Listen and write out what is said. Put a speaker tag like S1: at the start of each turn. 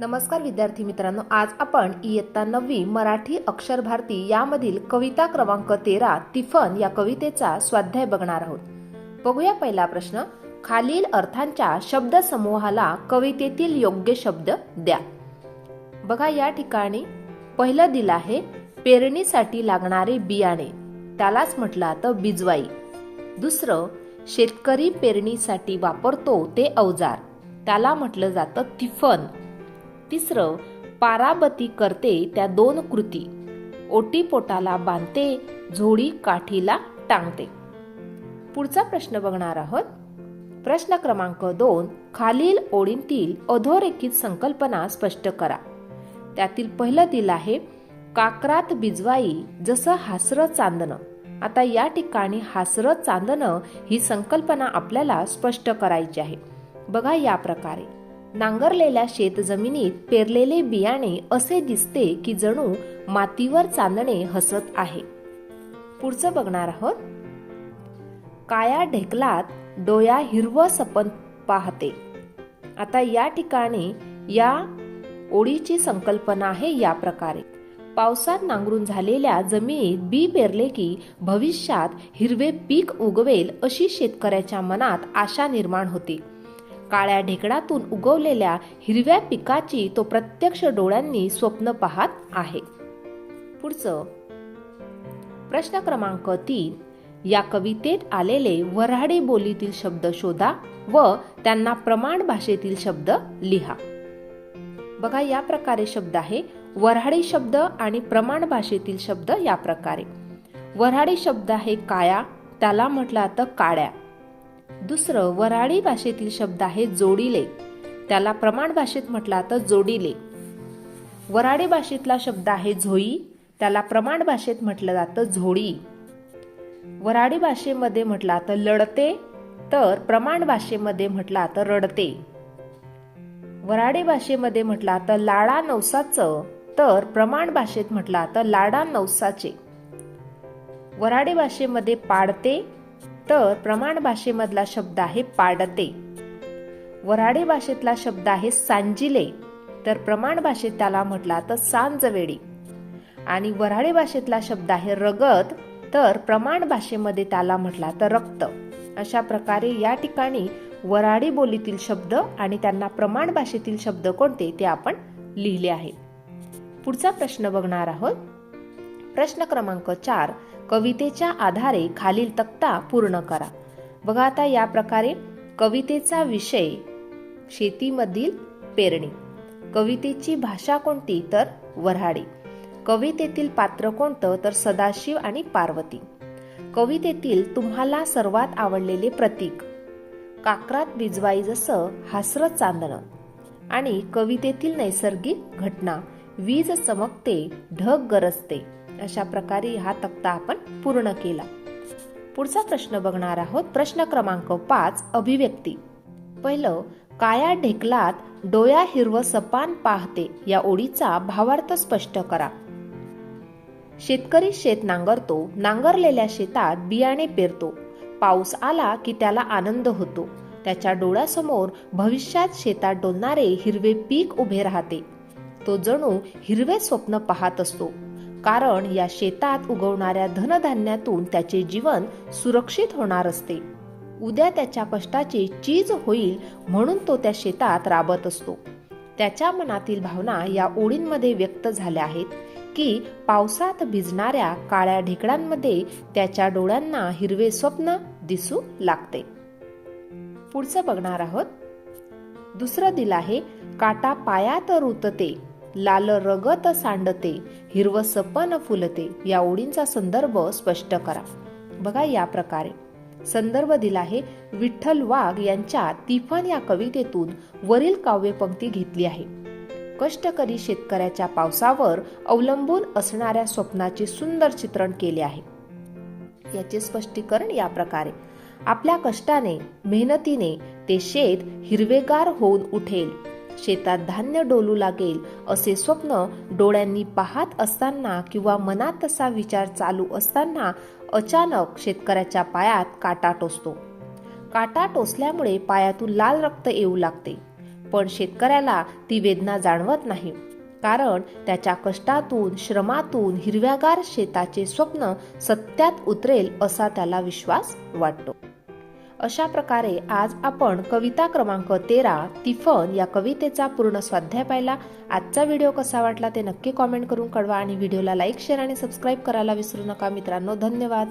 S1: नमस्कार विद्यार्थी मित्रांनो आज आपण इयत्ता नववी मराठी अक्षर भारती यामधील कविता क्रमांक तेरा तिफन या कवितेचा स्वाध्याय बघणार आहोत. बघूया पहिला प्रश्न. खालील अर्थांच्या शब्द समूहाला कवितेतील योग्य शब्द द्या. बघा या ठिकाणी. पहिलं दिलं आहे पेरणीसाठी लागणारे बियाणे. त्यालाच म्हटलं तर बिजवाई. दुसरं शेतकरी पेरणीसाठी वापरतो ते अवजार. त्याला म्हटलं जातं तिफन. तिसरं पाराबती करते त्या दोन कृती. ओटी पोटाला बांधते झोडी काठीला टांगते. पुढचा प्रश्न बघणार आहोत. प्रश्न क्रमांक दोन खालील ओळींतील अधोरेखित संकल्पना स्पष्ट करा. त्यातील पहिलं दिलं आहे काकरात बिजवाई जसं हासरं चांदणं. आता या ठिकाणी हासरं चांदणं ही संकल्पना आपल्याला स्पष्ट करायची आहे. बघा या प्रकारे. नांगरलेल्या शेतजमिनीत पेरलेले बियाणे असे दिसते की जणू मातीवर चांदणे हसत आहे. पुढचं बघणार आहोत. काया ढेकलात डोया हिरव सपन पाहते. आता या ठिकाणी या ओळीची संकल्पना आहे या प्रकारे. पावसात नांगरून झालेल्या जमिनीत बी पेरले की भविष्यात हिरवे पीक उगवेल अशी शेतकऱ्याच्या मनात आशा निर्माण होते. काळ्या ढेकणातून उगवलेल्या हिरव्या पिकाची तो प्रत्यक्ष डोळ्यांनी स्वप्न पाहत आहे. पुढचं. प्रश्न क्रमांक तीन. या कवितेत आलेले वऱ्हाडी बोलीतील शब्द शोधा व त्यांना प्रमाण भाषेतील शब्द लिहा. बघा या प्रकारे शब्द आहे. वऱ्हाडी शब्द आणि प्रमाण भाषेतील शब्द या प्रकारे. वऱ्हाडी शब्द आहे काया त्याला म्हटलं तर काड्या दुसरं वऱ्हाडी भाषेतील शब्द आहे जोडीले. त्याला प्रमाण भाषेत म्हटलं तर जोडीले. वऱ्हाडी भाषेतला शब्द आहे झोई. त्याला प्रमाण भाषेत म्हटलं जातं झोडी वऱ्हाडी भाषेमध्ये म्हटलं तर लढते. तर प्रमाण भाषेमध्ये म्हटलं तर रडते. वराडी भाषेमध्ये म्हटलं तर लाडा नवसाचं. तर प्रमाण भाषेत म्हटलं तर लाडा नवसाचे. वराडी भाषेमध्ये पाडते. तर प्रमाण भाषेमधला शब्द आहे पाडते. वराडी भाषेतला शब्द आहे सांजिले. तर प्रमाण भाषेत त्याला म्हटला तर सांजवेडी आणि वराडी भाषेतला शब्द आहे रगत. तर प्रमाण भाषेमध्ये त्याला म्हटला तर रक्त. अशा प्रकारे या ठिकाणी वराडी बोलीतील शब्द आणि त्यांना प्रमाण भाषेतील शब्द कोणते ते आपण लिहिले आहे पुढचा प्रश्न बघणार आहोत. प्रश्न क्रमांक चार. कवितेच्या आधारे खालील तक्ता पूर्ण करा. बघा आता या प्रकारे कवितेचा विषय शेतीमधील पेरणी. कवितेची भाषा कोणती? तर वऱ्हाडी. कवितेतील पात्र कोणतं? तर सदाशिव आणि पार्वती. कवितेतील तुम्हाला सर्वात आवडलेले प्रतीक. काकरात बिजवाई जसं हासर चांदणं. आणि कवितेतील नैसर्गिक घटना. वीज चमकते ढग गरजते. अशा प्रकारे हा तक्ता आपण पूर्ण केला. पुढचा प्रश्न बघणार आहोत. प्रश्न क्रमांक पाच अभिव्यक्ती. पहिलं काया ढेकलात डोया हिरव सपान पाहते या ओळीचा भावार्थ स्पष्ट करा. शेतकरी शेत नांगरतो नांगरलेल्या शेतात बियाणे पेरतो. पाऊस आला की त्याला आनंद होतो. त्याच्या डोळ्यासमोर भविष्यात शेतात डोलणारे हिरवे पीक उभे राहते. तो जणू हिरवे स्वप्न पाहत असतो. कारण या शेतात उगवणाऱ्या धनधान्यातून त्याचे जीवन सुरक्षित होणार असते. उद्या त्याच्या कष्टाची चीज होईल म्हणून तो त्या शेतात राबत असतो. त्याच्या मनातील भावना या ओळींमध्ये व्यक्त झाल्या आहेत की पावसात भिजणाऱ्या काळ्या ढेकळांमध्ये त्याच्या डोळ्यांना हिरवे स्वप्न दिसू लागते. पुढचं बघणार आहोत. दुसरं दिलं आहे काटा पायात रुतते. लाल रगत सांडते हिरव सपन फुलते. या ओळींचा संदर्भ स्पष्ट करा. बघा या प्रकारे. संदर्भ दिला आहे विठ्ठल वाघ यांच्या तिफन या कवितेतून वरील काव्यपंक्ती घेतली आहे. कष्टकरी शेतकऱ्याच्या पावसावर अवलंबून असणाऱ्या स्वप्नाचे सुंदर चित्रण केले आहे. याचे स्पष्टीकरण या प्रकारे. आपल्या कष्टाने मेहनतीने ते शेत हिरवेगार होऊन उठेल. शेतात धान्य डोलू लागेल असे स्वप्न डोळ्यांनी पाहत असताना किंवा मनात तसा विचार चालू असताना अचानक शेतकऱ्याच्या पायात काटा टोचतो. काटा टोचल्यामुळे पायातून लाल रक्त येऊ लागते. पण शेतकऱ्याला ती वेदना जाणवत नाही. कारण त्याच्या कष्टातून श्रमातून हिरव्यागार शेताचे स्वप्न सत्यात उतरेल असा त्याला विश्वास वाटतो. अशा प्रकारे आज आपण कविता क्रमांक तेरा तिफन या कवितेचा पूर्ण स्वाध्याय पाहिला. आजचा व्हिडिओ कसा वाटला ते नक्की कॉमेंट करून कळवा आणि व्हिडिओला लाईक शेअर आणि सबस्क्राईब करायला विसरू नका. मित्रांनो धन्यवाद.